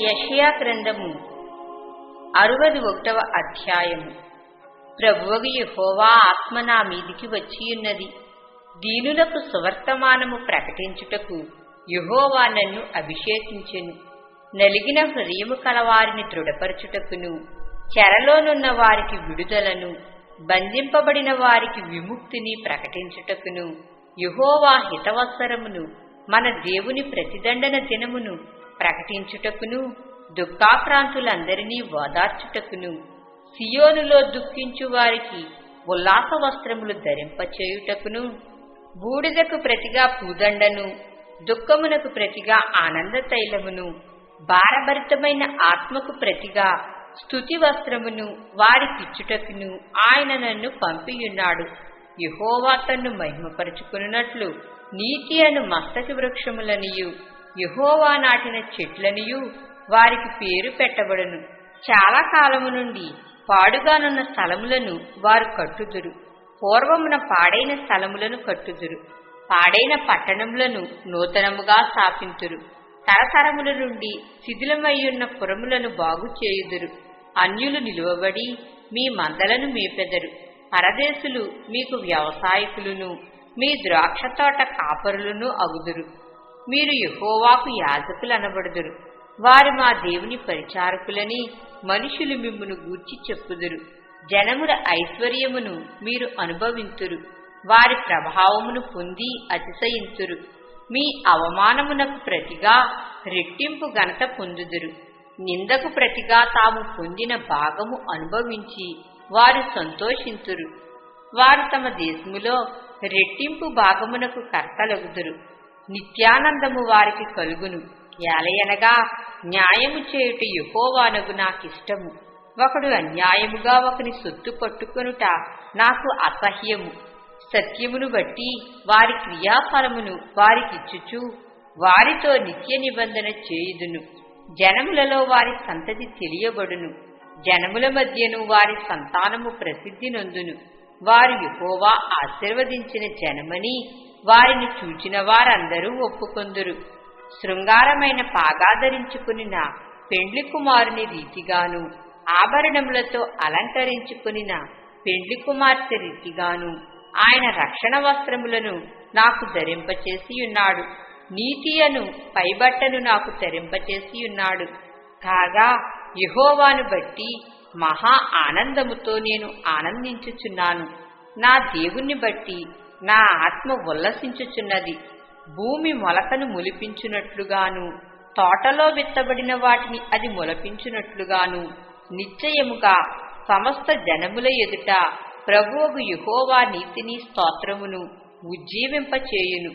యషయా గ్రంథము అరవది ఒకటవ అధ్యాయము. ప్రభువగు యెహోవా ఆత్మ నా మీదికి వచ్చియున్నది దీనులకు సువర్తమానము ప్రకటించుటకు యెహోవా నన్ను అభిషేకించెను. నలిగిన హృదయము కలవారిని దృఢపరచుటకును చెరలోనున్న వారికి విడుదలను బంధింపబడిన వారికి విముక్తిని ప్రకటించుటకును. యుహోవా హితవత్సరమును మన దేవుని ప్రతిదండన దినమును ప్రకటించుటకును దుఃఖాక్రాంతులందరినీ ఓదార్చుటకును సియోనులో దుఃఖించు వారికి ఉల్లాస వస్త్రములు ధరింపచేయుటకును బూడిదకు ప్రతిగా పూదండను దుఃఖమునకు ప్రతిగా ఆనంద తైలమును భారభరితమైన ఆత్మకు ప్రతిగా స్తుతి వస్త్రమును వారికిచ్చుటకును ఆయన నన్ను పంపియున్నాడు. యహోవా తన్ను మహిమపరుచుకున్నట్లు నీతి అను మస్తకి వృక్షములనియు యహోవా నాటిన చెట్లనియు వారికి పేరు పెట్టబడును. చాలా కాలము నుండి పాడుగానున్న స్థలములను వారు కట్టుదురు. పూర్వమున పాడైన స్థలములను కట్టుదురు. పాడైన పట్టణములను నూతనముగా స్థాపింతురు. తరతరముల నుండి శిథిలమయ్యున్న పురములను బాగు చేయుదురు అన్యులు నిలువబడి మీ మందలను మేపెదరు. పరదేశులు మీకు వ్యవసాయకులను మీ ద్రాక్ష తోట కాపరులను అగుదురు. మీరు యహోవాకు యాజకులు అనబడుదురు వారు మా దేవుని పరిచారకులని మనుషులు మిమ్మును గూర్చి చెప్పుదురు. జనముల ఐశ్వర్యమును మీరు అనుభవింతురు. వారి ప్రభావమును పొంది అతిశయింతురు. మీ అవమానమునకు ప్రతిగా రెట్టింపు ఘనత పొందుదురు. నిందకు ప్రతిగా తాము పొందిన భాగము అనుభవించి వారు సంతోషింతురు. వారు తమ దేశములో రెట్టింపు భాగమునకు కర్తలగుదురు. నిత్యానందము వారికి కలుగును. ఏలయనగా న్యాయము చేయుట యహోవానగు నాకిష్టము. ఒకడు అన్యాయముగా ఒకని సొత్తు పట్టుకొనుట నాకు అసహ్యము. సత్యమును బట్టి వారి క్రియాఫలమును వారికిచ్చుచు వారితో నిత్య నిబంధన చేయుదును. జనములలో వారి సంతతి తెలియబడును. జనముల మధ్యను వారి సంతానము ప్రసిద్ధి నొందును. వారు యహోవా ఆశీర్వదించిన జనమని వారిని చూచిన వారందరూ ఒప్పుకొందురు. శృంగారమైన పాగాధరించుకునిన పెండ్లి కుమారుని రీతిగాను ఆభరణములతో అలంకరించుకునిన పెండ్లి కుమార్తె రీతిగాను ఆయన రక్షణ వస్త్రములను నాకు ధరింపచేసి ఉన్నాడు నీతి పైబట్టను నాకు ధరింపచేసి ఉన్నాడు కాగా యహోవాను బట్టి మహా ఆనందముతో నేను ఆనందించుచున్నాను. నా దేవుణ్ణి బట్టి నా ఆత్మ ఉల్లసించుచున్నది. భూమి మొలకను ములిపించునట్లుగాను తోటలో విత్తబడిన వాటిని అది మొలపించునట్లుగాను నిశ్చయముగా సమస్త జనముల ఎదుట ప్రభువుగు యుహోవా నీతిని స్తోత్రమును ఉజ్జీవింపచేయును.